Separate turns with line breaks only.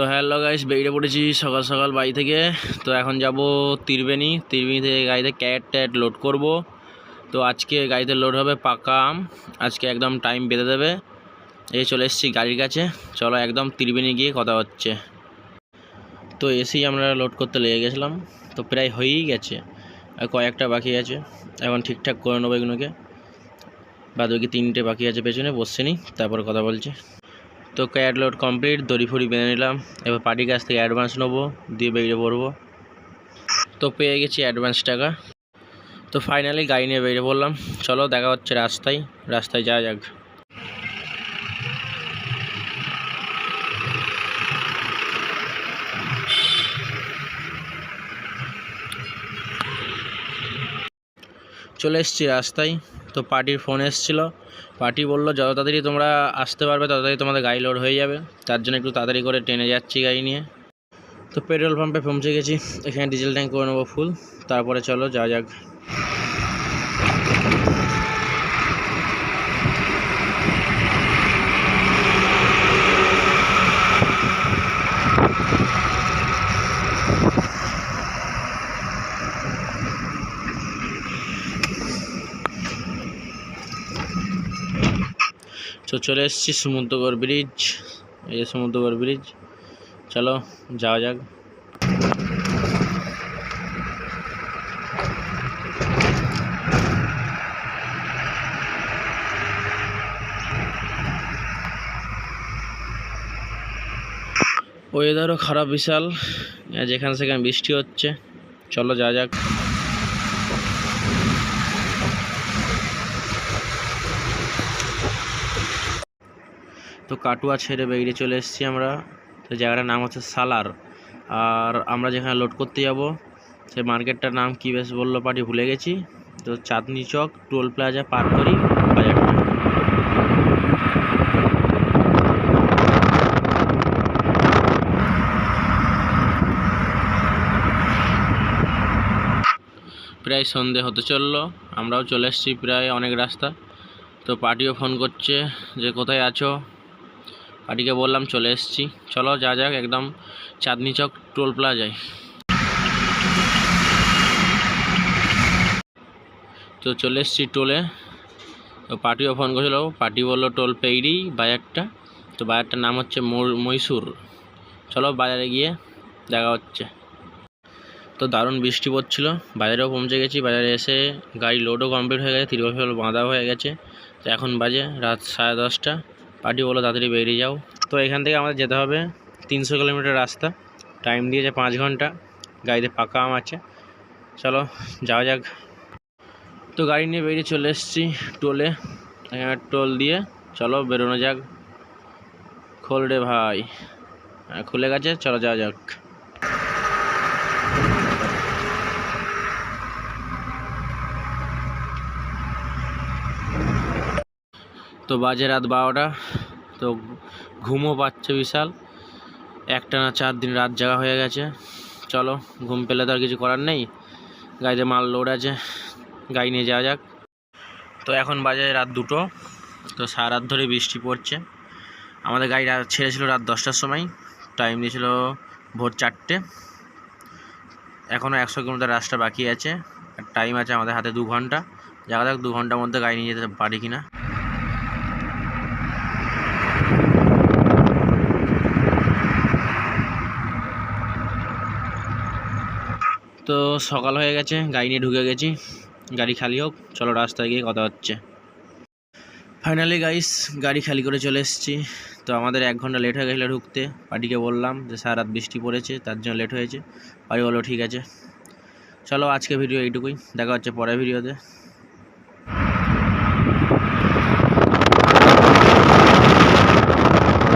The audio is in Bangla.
তো হ্যালো গাইস বেরিয়ে পড়েছি সকাল সকাল বাড়ি থেকে। তো এখন যাব ত্রিবেণী। ত্রিবেণী থেকে গাড়িতে ক্যাট ট্যাট লোড করব। তো আজকে গাড়িতে লোড হবে পাকা আম। আজকে একদম টাইম বেঁধে দেবে। এই চলে এসেছি গাড়ির কাছে। চলো একদম ত্রিবেণী গিয়ে কথা হচ্ছে। তো এসেই আমরা লোড করতে লেগে গেছিলাম। তো প্রায় হয়েই গেছে। আর কয়েকটা বাকি আছে। এখন ঠিকঠাক করে নেব এগুলোকে। বাদ বাকি তিনটে বাকি আছে পেছনে বসছে নি, তারপর কথা বলছি। তো ক্যাড লোড কমপ্লিট দড়ি ফড়ি বেঁধে নিলাম। এবার পার্টির কাছ থেকে অ্যাডভান্স নেব, দিয়ে বেরিয়ে পড়ব। তো পেয়ে গেছি অ্যাডভান্স টাকা। তো ফাইনালি গাড়ি নিয়ে বেরিয়ে পড়লাম। চলো দেখা হচ্ছে রাস্তায়। রাস্তায় যাওয়া যাক। চলে এসেছি রাস্তায়। তো পার্টির ফোন এসেছিল। পার্টি বলল, যত তাড়াতাড়ি তোমরা আসতে পারবে, তত তাড়াতাড়ি তোমাদের গাড়ি লোড হয়ে যাবে। তার জন্য একটু তাড়াতাড়ি করে ট্রেনে যাচ্ছি গাড়ি নিয়ে। তো পেট্রোল পাম্পে পৌঁছে গেছি। এখানে ডিজেল ট্যাঙ্ক করে নেব ফুল তারপরে চলো, যা যাক। তো চলে এসেছি সমুদ্রগড় ব্রিজ এই যে সমুদ্রগড় ব্রিজ চলো, যাওয়া যাক। ওয়েদারও খারাপ বিশাল। যেখানে সেখানে বৃষ্টি হচ্ছে। চলো, যাওয়া যাক। তো কাটুয়া ছেড়ে বেরিয়ে চলে এসেছি আমরা। তো জায়গাটার নাম হচ্ছে সালার। আর আমরা যেখানে লোড করতে যাব, সেই মার্কেটটার নাম কী বেশ বলল পার্টি, ভুলে গেছি। তো চাঁদনি চক, টোল প্লাজা, পার করি বাজারটা প্রায় সন্ধে হতে চলল, আমরাও চলে এসেছি প্রায় অনেক রাস্তা। তো পার্টিও ফোন করছে যে কোথায় আছো? পার্টিকে বললাম চলে এসেছি। চলো, যা যাক, একদম চাঁদনি চক টোল প্লাজায়। তো চলে এসেছি টোলে। তো পার্টিও ফোন করেছিল। পার্টি বলল টোল পেইরি, বাজারটা। তো বাজারটার নাম হচ্ছে মহীশূর। চলো, বাজারে গিয়ে দেখা হচ্ছে। তো দারুণ বৃষ্টি পড়ছিল। বাজারেও পৌঁছে গেছি। বাজারে এসে গাড়ি লোডও কমপ্লিট হয়ে গেছে। ফিরপল বাঁধা হয়ে গেছে। তো এখন বাজে রাত সাড়ে দশটা। পার্টি বলো তাড়াতাড়ি বেরিয়ে যাও। তো এখান থেকে আমাদের যেতে হবে তিনশো কিলোমিটার রাস্তা। টাইম দিয়েছে পাঁচ ঘণ্টা। গাড়িতে পাকা আম আছে। চলো যাওয়া যাক। তো গাড়ি নিয়ে বেরিয়ে চলে এসেছি টোলে। টোল দিয়ে চলো বেরোনো যাক। খোল রে ভাই। হ্যাঁ, খুলে গেছে চলো যাওয়া যাক। তো বাজে রাত বারোটা। তো ঘুমও পাচ্ছে বিশাল। একটা না চার দিন রাত জাগা হয়ে গেছে। চলো, ঘুম পেলে তো আর কিছু করার নেই। গাড়িতে মাল লোড আছে। গাড়ি নিয়ে যাওয়া যাক। তো এখন বাজে রাত দুটো। তো সারা রাত ধরে বৃষ্টি পড়ছে। আমাদের গাড়ি ছেড়েছিল রাত দশটার সময়। টাইম দিয়েছিল ভোর চারটে। এখনও একশো কিলোমিটার রাস্তা বাকি আছে। টাইম আছে আমাদের হাতে দু ঘণ্টা। দেখা যাক দু ঘণ্টার মধ্যে গাড়ি নিয়ে যেতে পারি কি তো সকাল হয়ে গেছে, গাড়ি নিয়ে ঢুকে গেছি। গাড়ি খালি হোক, চলো রাস্তায় গিয়ে কথা হচ্ছে। ফাইনালি গাইস গাড়ি খালি করে চলে এসেছি। তো আমাদের এক ঘণ্টা লেট হয়ে গেছিল ঢুকতে। পার্টিকে বললাম যে সারা রাত বৃষ্টি পড়েছে, তার জন্য লেট হয়েছে। পার্টি বলো ঠিক আছে। চলো আজকে ভিডিও এইটুকুই। দেখা হচ্ছে পরের ভিডিওতে